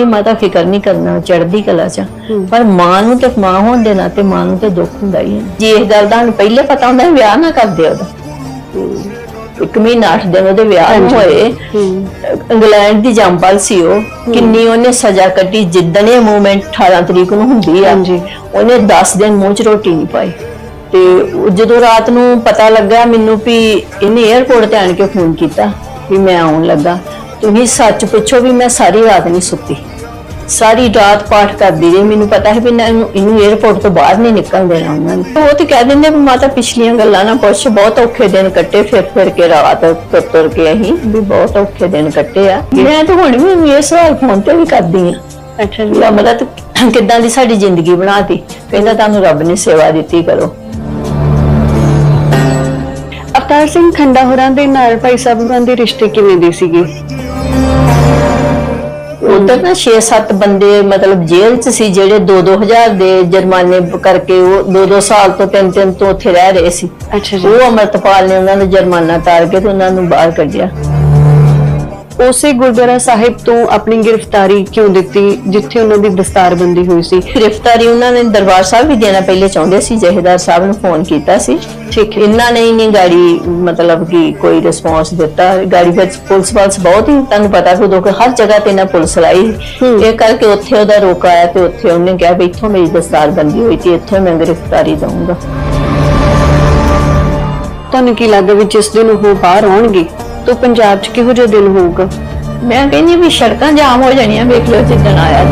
ਇਹ ਮਾਤਾ ਫਿਕਰ ਨਹੀਂ ਕਰਨਾ ਚੜ੍ਹਦੀ ਕਲਾ ਚ। ਪਰ ਮਾਂ ਨੂੰ ਤੇ ਮਾਂ ਹੋਣ ਦੇ ਨਾਤੇ ਮਾਂ ਨੂੰ ਤੇ ਦੁੱਖ ਹੁੰਦਾ ਹੀ ਹੈ। ਜੇ ਇਸ ਗੱਲ ਦਾ ਪਹਿਲੇ ਪਤਾ ਹੁੰਦਾ ਵਿਆਹ ਨਾ ਕਰਦੇ ਉਹਦਾ। ਇੱਕ ਮਹੀਨਾ ਅੱਠ ਦਿਨ ਉਹਦੇ ਵਿਆਹ ਨੂੰ ਹੋਏ। ਇੰਗਲੈਂਡ ਦੀ ਜੰਪਲ ਸੀ ਉਹ। ਕਿੰਨੀ ਉਹਨੇ ਸਜ਼ਾ ਕੱਟੀ ਜਿੱਦਣ ਇਹ ਮੂਵਮੈਂਟ 18 ਤਰੀਕ ਨੂੰ ਹੁੰਦੀ ਆ। ਉਹਨੇ 10 ਦਿਨ ਮੂੰਹ 'ਚ ਰੋਟੀ ਨਹੀਂ ਪਾਈ। ਤੇ ਜਦੋਂ ਰਾਤ ਨੂੰ ਪਤਾ ਲੱਗਾ ਮੈਨੂੰ ਵੀ ਇਹਨੇ 에어ਪੋਰਟ ਤੇ ਆਣ ਕੇ ਫੋਨ ਕੀਤਾ ਵੀ ਮੈਂ ਆਉਣ ਲੱਗਾ। ਤੁਸੀਂ ਸੱਚ ਪੁੱਛੋ ਵੀ ਮੈਂ ਸਾਰੀ ਰਾਤ ਨਹੀਂ ਸੁੱਤੀ। ਸਾਰੀ ਰਾਤ ਪਾਠ ਕਰਦੀ ਰਹੀ। ਮੈਨੂੰ ਪਤਾ ਹੈ ਵੀ ਨਾ ਇਹਨੂੰ ਇਹਨੂੰ 에어ਪੋਰਟ ਤੋਂ ਬਾਹਰ ਨਹੀਂ ਨਿਕਲ ਦੇਣਾ ਉਹਨਾਂ ਨੇ। ਉਹ ਤੇ ਕਹਿ ਦਿੰਦੇ ਵੀ ਮਾਤਾ ਪਿਛਲੀਆਂ ਗੱਲਾਂ ਨਾ ਪੁੱਛ। ਬਹੁਤ ਔਖੇ ਦਿਨ ਕੱਟੇ ਫਿਰ ਫਿਰ ਕੇ ਰਾਤ ਤੁਰ ਤੁਰ ਕੇ ਅਸੀਂ। ਵੀ ਬਹੁਤ ਔਖੇ ਦਿਨ ਕੱਟੇ ਆ। ਮੈਂ ਤਾਂ ਹੁਣ ਵੀ ਇਹ ਸਵਾਲ ਫੋਨ ਤੇ ਵੀ ਕਰਦੀ ਆ। ਅੱਛਾ ਜੀ। ਤੂੰ ਕਿੱਦਾਂ ਦੀ ਸਾਡੀ ਜ਼ਿੰਦਗੀ ਬਣਾਤੀ। ਕਹਿੰਦਾ ਤੁਹਾਨੂੰ ਰੱਬ ਨੇ ਸੇਵਾ ਦਿੱਤੀ ਕਰੋ। ਅਵਤਾਰ ਸਿੰਘ ਖੰਡਾ ਹੋਰਾਂ ਦੇ ਨਾਲ ਭਾਈ ਸਾਹਿਬ ਹੋਰਾਂ ਦੇ ਰਿਸ਼ਤੇ ਕਿਵੇਂ ਦੇ ਸੀਗੇ? ਉਧਰ ਨਾ 6-7 ਬੰਦੇ ਮਤਲਬ ਜੇਲ੍ਹ 'ਚ ਸੀ ਜਿਹੜੇ 2-2000 ਦੇ ਜੁਰਮਾਨੇ ਕਰਕੇ ਉਹ 2-2 ਸਾਲ ਤੋਂ 3-3 ਤੋਂ ਉੱਥੇ ਰਹਿ ਰਹੇ ਸੀ। ਅੱਛਾ ਜੀ। ਉਹ ਅਮਰਤਪਾਲ ਨੇ ਉਹਨਾਂ ਨੂੰ ਜੁਰਮਾਨਾ ਤਾਰ ਕੇ ਤੇ ਉਹਨਾਂ ਨੂੰ ਬਾਹਰ ਕੱਢਿਆ। ਉਸੇ ਗੁਰਦੁਆਰਾ ਸਾਹਿਬ ਤੋਂ ਆਪਣੀ ਗ੍ਰਿਫਤਾਰੀ ਕਿਉਂ ਦਿੱਤੀ ਜਿੱਥੇ ਉਹਨਾਂ ਦੀ ਦਸਤਾਰਬੰਦੀ ਹੋਈ ਸੀ? ਗ੍ਰਿਫਤਾਰੀ ਉਹਨਾਂ ਨੇ ਦਰਬਾਰ ਸਾਹਿਬ ਵੀ ਦੇਣਾ ਪਹਿਲੇ ਚਾਹੁੰਦੇ ਸੀ ਜਹੇਦਾਰ ਸਾਹਿਬ ਨੂੰ ਫੋਨ ਕੀਤਾ ਸੀ। ਠੀਕ ਇਹਨਾਂ ਨੇ ਹੀ ਨਹੀਂ ਗਾੜੀ ਮਤਲਬ ਕਿ ਕੋਈ ਰਿਸਪੌਂਸ ਦਿੱਤਾ। ਗਾੜੀ ਵਿੱਚ ਪੁਲਿਸ ਵਾਲਸ ਬਹੁਤ ਹੀ ਤੁਹਾਨੂੰ ਪਤਾ ਕਿ ਉਦੋਂ ਕਿ ਹਰ ਜਗ੍ਹਾ ਤੇ ਨਾ ਪੁਲਿਸ ਲਾਈ ਇਹ ਕਰਕੇ ਉੱਥੇ ਉਹਦਾ ਰੋਕ ਆਇਆ ਤੇ ਉੱਥੇ ਉਹਨੇ ਕਿਹਾ ਵੀ ਇੱਥੋਂ ਮੇਰੀ ਦਸਤਾਰ ਬੰਦੀ ਹੋਈ ਤੇ ਇੱਥੋਂ ਮੈਂ ਗ੍ਰਿਫਤਾਰੀ ਦਊਂਗਾ। ਤੁਹਾਨੂੰ ਕੀ ਲੱਗਦਾ ਵੀ ਜਿਸ ਦਿਨ ਉਹ ਬਾਹਰ ਆਉਣਗੇ ਤਾਂ ਪੰਜਾਬ 'ਚ ਕਿਹੋ ਜਿਹਾ ਦਿਨ ਹੋਊਗਾ? ਮੈਂ ਕਹਿੰਦੀ ਵੀ ਸੜਕਾਂ ਜਾਮ ਹੋ ਜਾਣੀਆਂ, ਵੇਖ ਲਓ ਜਿੱਦਣ ਆਇਆ।